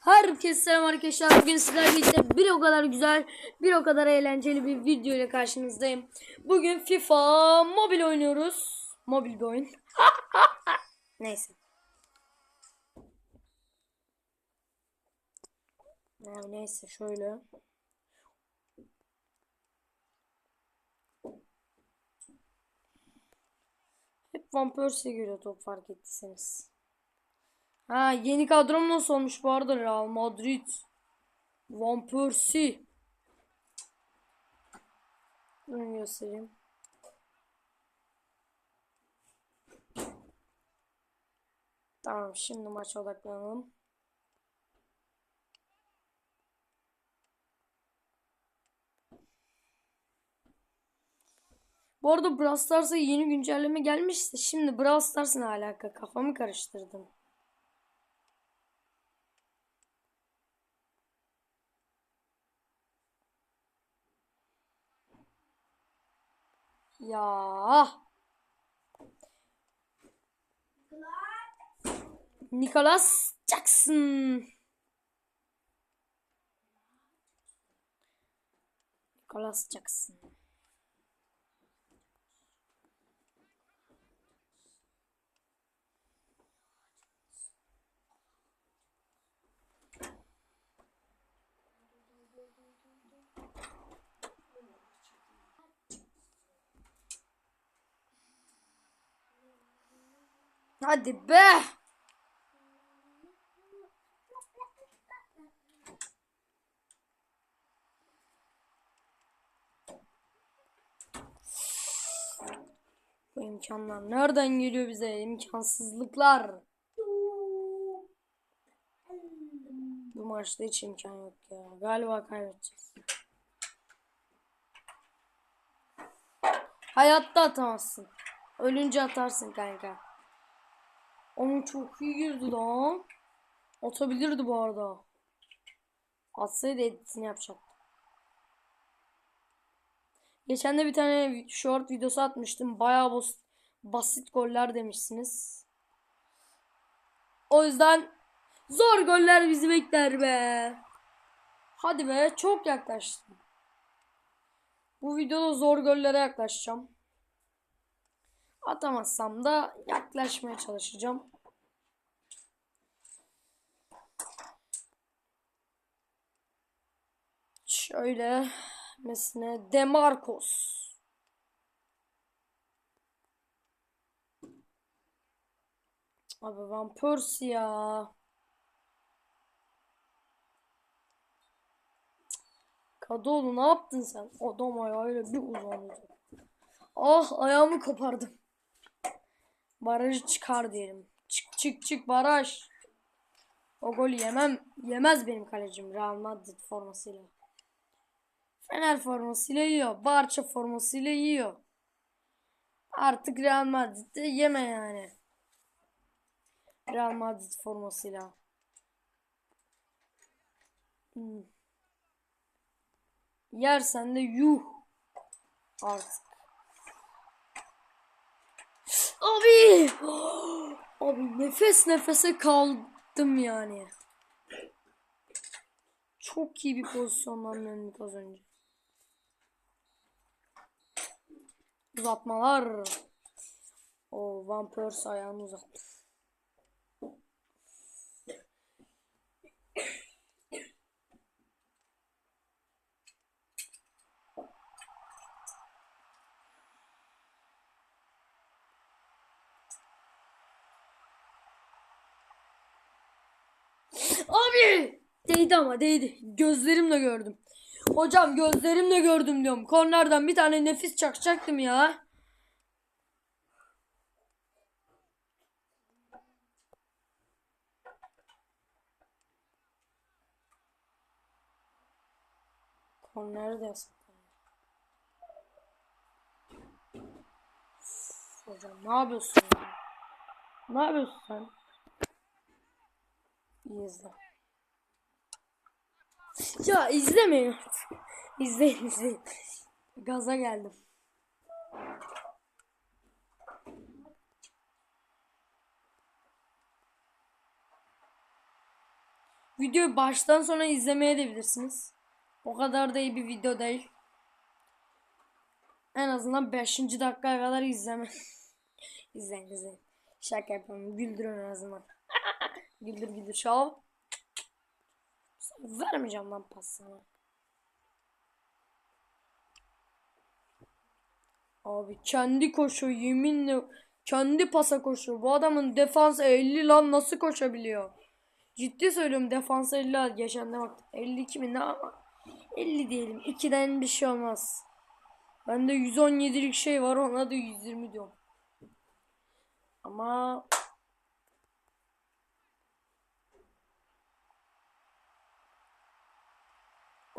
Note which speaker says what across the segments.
Speaker 1: Herkese selam arkadaşlar. Bugün sizlerle birlikte bir o kadar güzel, bir o kadar eğlenceli bir video ile karşınızdayım. Bugün FIFA mobil oynuyoruz. Mobil bir oyun. Neyse. Neyse şöyle. Hep Van Persie'ye göre top fark ettiyseniz. Ha yeni kadrom nasıl olmuş bu arada Real Madrid. Van Persie. Bunu göstereyim. Tamam şimdi maça odaklanalım. Bu arada Brawl Stars'a yeni güncelleme gelmişti. Şimdi Brawl Stars alaka? Kafamı karıştırdım. Ya. Nicholas Jackson. Nicholas Jackson. Hadi be. Bu imkanlar nereden geliyor bize? İmkansızlıklar. Bu maçta hiç imkan yok ya. Galiba kaybedeceğiz. Hayatta atamazsın. Ölünce atarsın kanka. Onun çok iyi girdi lan. Atabilirdi bu arada. Atsaydı editini yapacaktı. Geçen de bir tane short videosu atmıştım. Bayağı bas basit goller demişsiniz. O yüzden zor goller bizi bekler be. Hadi be çok yaklaştım. Bu videoda zor gollere yaklaşacağım. Atamazsam da yaklaşmaya çalışacağım. Şöyle mesela Demarcos. Abi Van Persie ya. Ne yaptın sen? Adam ayağıyla bir uzandı. Ah ayağımı kopardım. Barajı çıkar diyelim. Çık çık çık baraj. O golü yemem. Yemez benim kalecim Real Madrid formasıyla. Fener formasıyla yiyor. Barça formasıyla yiyor. Artık Real Madrid'de yeme yani. Real Madrid formasıyla. Hmm. Yersen de yuh. Artık. Abi. Abi nefes nefese kaldım yani. Çok iyi bir pozisyondan döndük az önce. Uzatmalar. O Van Persie ayağını uzattı. Abi! Değdi ama değdi. Gözlerimle gördüm. Hocam gözlerimle gördüm diyorum. Kornerden bir tane nefis çakacaktım ya. Korneri de yasak. Üf, Hocam ne yapıyorsun ya? Ne yapıyorsun sen? İzle. Ya izlemeyin. İzleyin izleyin. Gaza geldim. Videoyu baştan sona izlemeye de bilirsiniz. O kadar da iyi bir video değil. En azından 5. dakikaya kadar izleme. izleyin izleyin. Şaka yapalım. Güldürün en azından. güldür güldür. Şov. Vermeyeceğim lan pas sana. Abi kendi koşuyor yeminle kendi pasa koşuyor. Bu adamın defansı 50 lan nasıl koşabiliyor? Ciddi söylüyorum defansı 50 lan. geçen de baktım 52 mi ne ama 50 diyelim 2'den bir şey olmaz. Bende 117'lik şey var ona da 120 diyorum. Ama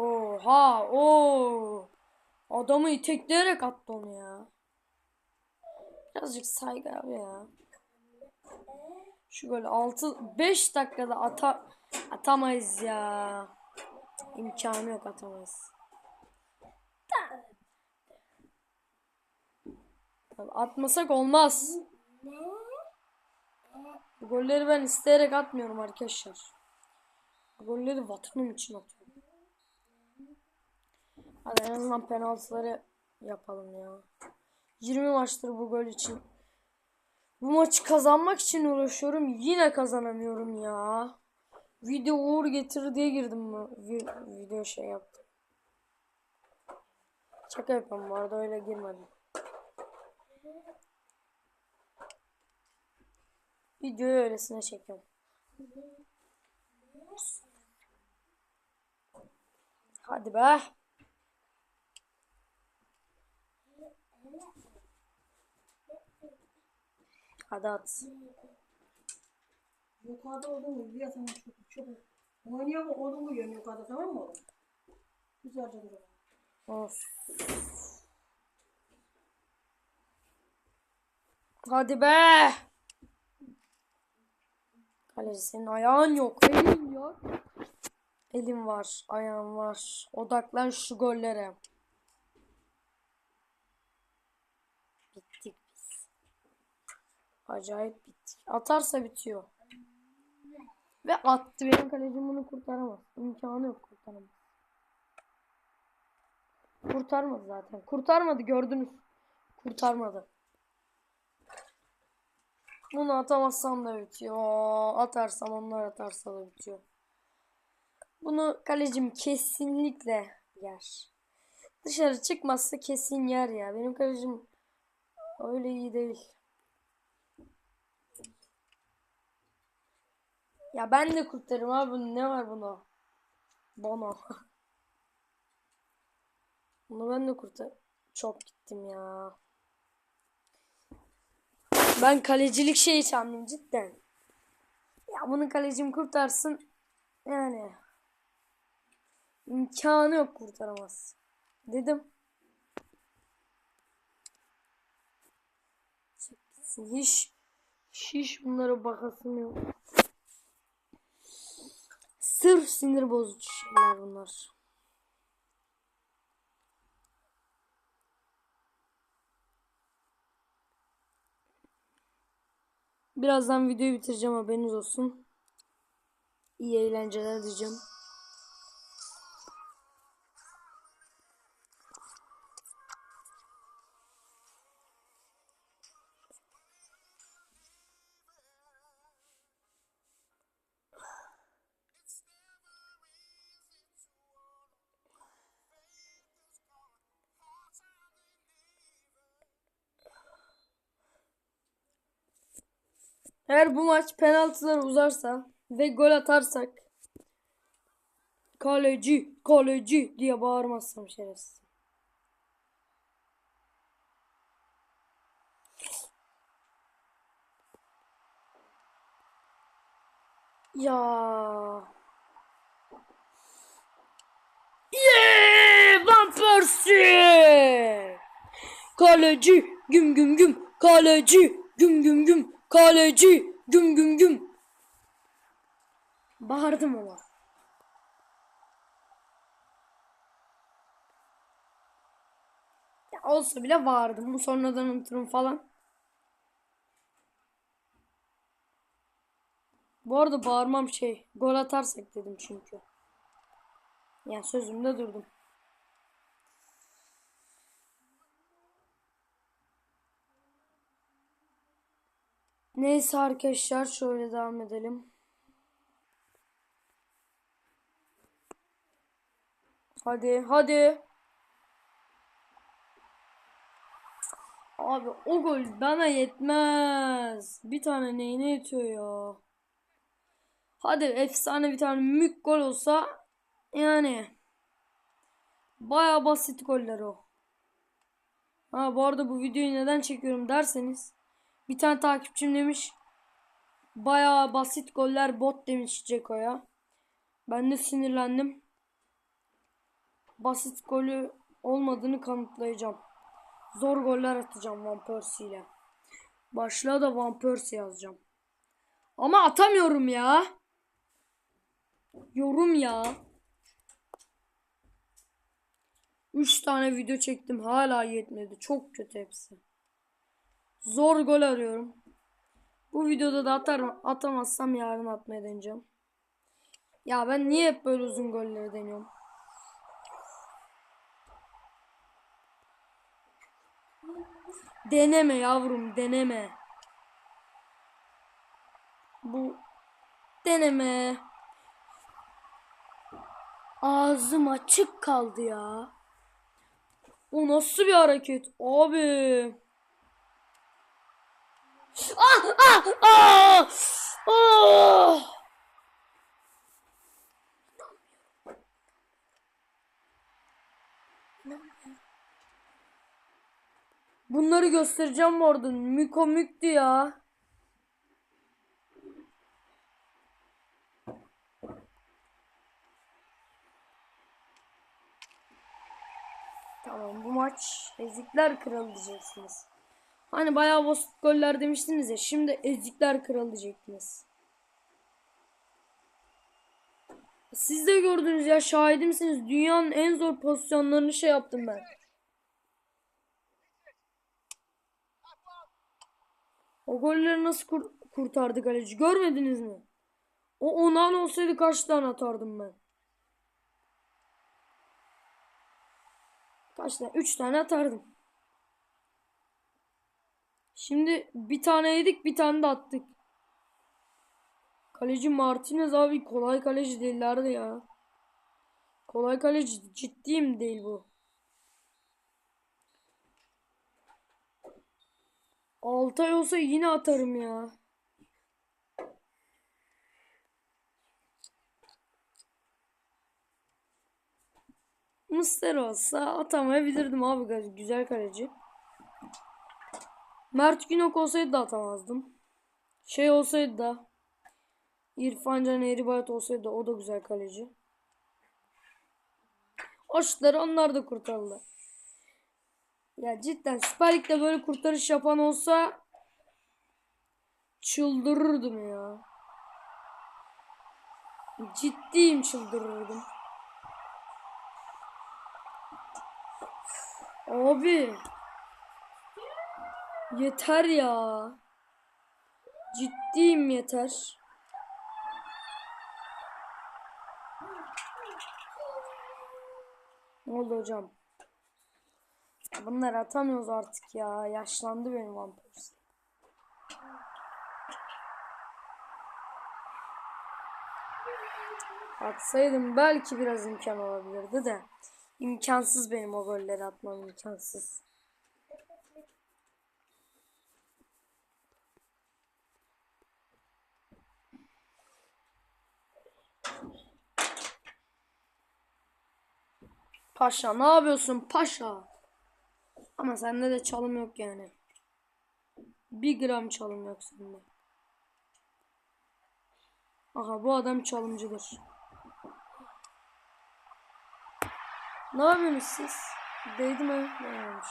Speaker 1: Oha o Adamı itekleyerek attı onu ya. Birazcık saygı abi ya. Şu gol 6 5 dakikada ata atamayız ya. İmkanı yok atamayız. Atmasak olmaz. Bu golleri ben isteyerek atmıyorum arkadaşlar. Bu golleri vatanım için atıyorum. Hadi en azından penaltıları yapalım ya. 20 maçtır bu gol için. Bu maçı kazanmak için uğraşıyorum. Yine kazanamıyorum ya. Video uğur getirir diye girdim bu vi- video şey yaptım. Şaka yapıyorum bu arada öyle girmedim. Videoyu öylesine çekiyorum. Hadi be. Hadi at.
Speaker 2: Yukarıda olduğun mu? Ya tamam çok çok. Oynuyor mu? Onu mu yukarıda tamam mı oğlum? Güzelce dur.
Speaker 1: Of. Hadi be. Kaleci senin ayağın yok. Elin yok. Elim var. Ayağım var. Odaklan şu gollere. Acayip bittik. Atarsa bitiyor. Ve attı. Benim kalecim bunu kurtaramaz. İmkanı yok kurtaramaz. Kurtarmadı zaten. Kurtarmadı gördünüz. Kurtarmadı. Bunu atamazsam da bitiyor. Atarsam onlar atarsa da bitiyor. Bunu kalecim kesinlikle yer. Dışarı çıkmazsa kesin yer ya. Benim kalecim öyle iyi değil. Ya ben de kurtarırım abi. Ne var buna? Bono. Bunu ben de kurtar. Çok gittim ya. Ben kalecilik şeyi sandım cidden. Ya bunu kalecim kurtarsın. Yani. imkanı yok kurtaramaz. Dedim. Hiç hiç bunlara bakasım yok. Sırf sinir bozucu şeyler bunlar. Birazdan videoyu bitireceğim haberiniz olsun. İyi eğlenceler diyeceğim. Eğer bu maç penaltılar uzarsa ve gol atarsak kaleci kaleci diye bağırmazsam şerefsiz. Ya. Yeah! Van Persie! Kaleci güm güm güm kaleci güm güm güm kaleci güm güm güm Bağırdım ama. Ya olsa bile bağırdım. Bu sonradan unuturum falan. Bu arada bağırmam şey. Gol atarsak dedim çünkü. Yani sözümde durdum. Neyse arkadaşlar şöyle devam edelim. Hadi hadi. Abi o gol bana yetmez. Bir tane neyine yetiyor ya. Hadi efsane bir tane mük gol olsa yani baya basit goller o. Ha bu arada bu videoyu neden çekiyorum derseniz bir tane takipçim demiş baya basit goller bot demiş Ceko'ya. Ben de sinirlendim. Basit golü olmadığını kanıtlayacağım. Zor goller atacağım Van Persie ile. Başlığa da Van Persie yazacağım. Ama atamıyorum ya. Yorum ya. 3 tane video çektim hala yetmedi. Çok kötü hepsi. Zor gol arıyorum. Bu videoda da atar atamazsam yarın atmaya deneyeceğim. Ya ben niye hep böyle uzun golleri deniyorum? Deneme yavrum deneme. Bu deneme. Ağzım açık kaldı ya. O nasıl bir hareket abi? Ah ah ah! Ah! Bunları göstereceğim bu arada. Miko müktü ya. Tamam bu maç ezikler kralı diyeceksiniz. Hani bayağı basit goller demiştiniz ya. Şimdi ezikler kralı diyecektiniz. Siz de gördünüz ya şahidimsiniz. Dünyanın en zor pozisyonlarını şey yaptım ben. O golleri nasıl kur- kurtardı kaleci görmediniz mi? O onan olsaydı kaç tane atardım ben? Kaç tane? 3 tane atardım. Şimdi bir tane yedik bir tane de attık. Kaleci Martinez abi kolay kaleci değillerdi ya. Kolay kaleci ciddiyim değil bu. Altay olsa yine atarım ya. Mıster olsa atamayabilirdim abi güzel kaleci. Mert Günok olsaydı da atamazdım. Şey olsaydı da İrfan Can Eğribayat olsaydı da o da güzel kaleci. O şutları onlar da kurtardı. Ya cidden Süper Lig'de böyle kurtarış yapan olsa çıldırırdım ya. Ciddiyim çıldırırdım. Abi. Yeter ya. Ciddiyim yeter. Ne oldu hocam? Bunları atamıyoruz artık ya. Yaşlandı benim Piece. Atsaydım belki biraz imkan olabilirdi de. İmkansız benim o golleri atmam imkansız. Paşa ne yapıyorsun paşa? Ama sende de çalım yok yani. Bir gram çalım yok sende. Aha bu adam çalımcıdır. Ne yapıyorsunuz siz? Değdi mi? Değmemiş.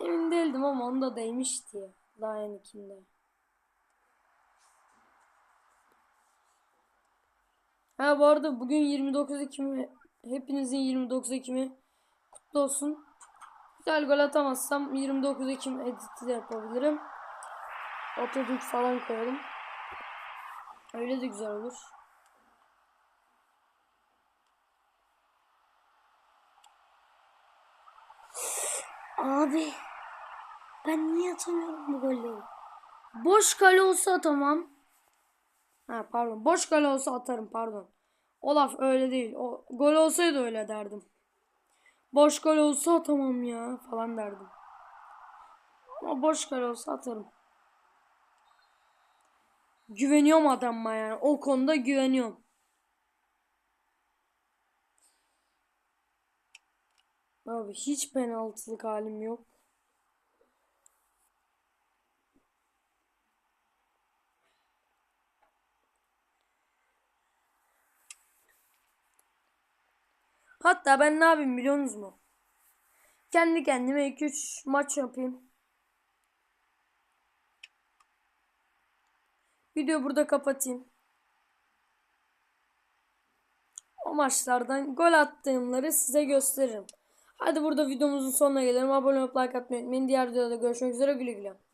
Speaker 1: Emin değildim ama onda değmişti ya. Daha yenikinde. Ha bu arada bugün 29 Ekim hepinizin 29 Ekim'i kutlu olsun. Güzel gol atamazsam 29 Ekim editi de yapabilirim. Otodük falan koyalım. Öyle de güzel olur. Abi ben niye atamıyorum bu golleri? Boş kale olsa atamam. Ha pardon. Boş kale olsa atarım pardon. O laf öyle değil. O gol olsaydı öyle derdim. Boş kale olsa atamam ya falan derdim. Ama boş kale olsa atarım. Güveniyorum adamma yani. O konuda güveniyorum. Abi hiç penaltılık halim yok. Hatta ben ne yapayım biliyor musunuz? Kendi kendime 2-3 maç yapayım. Videoyu burada kapatayım. O maçlardan gol attığımları size gösteririm. Hadi burada videomuzun sonuna gelelim. Abone olup like atmayı unutmayın. Diğer videoda görüşmek üzere. Güle güle.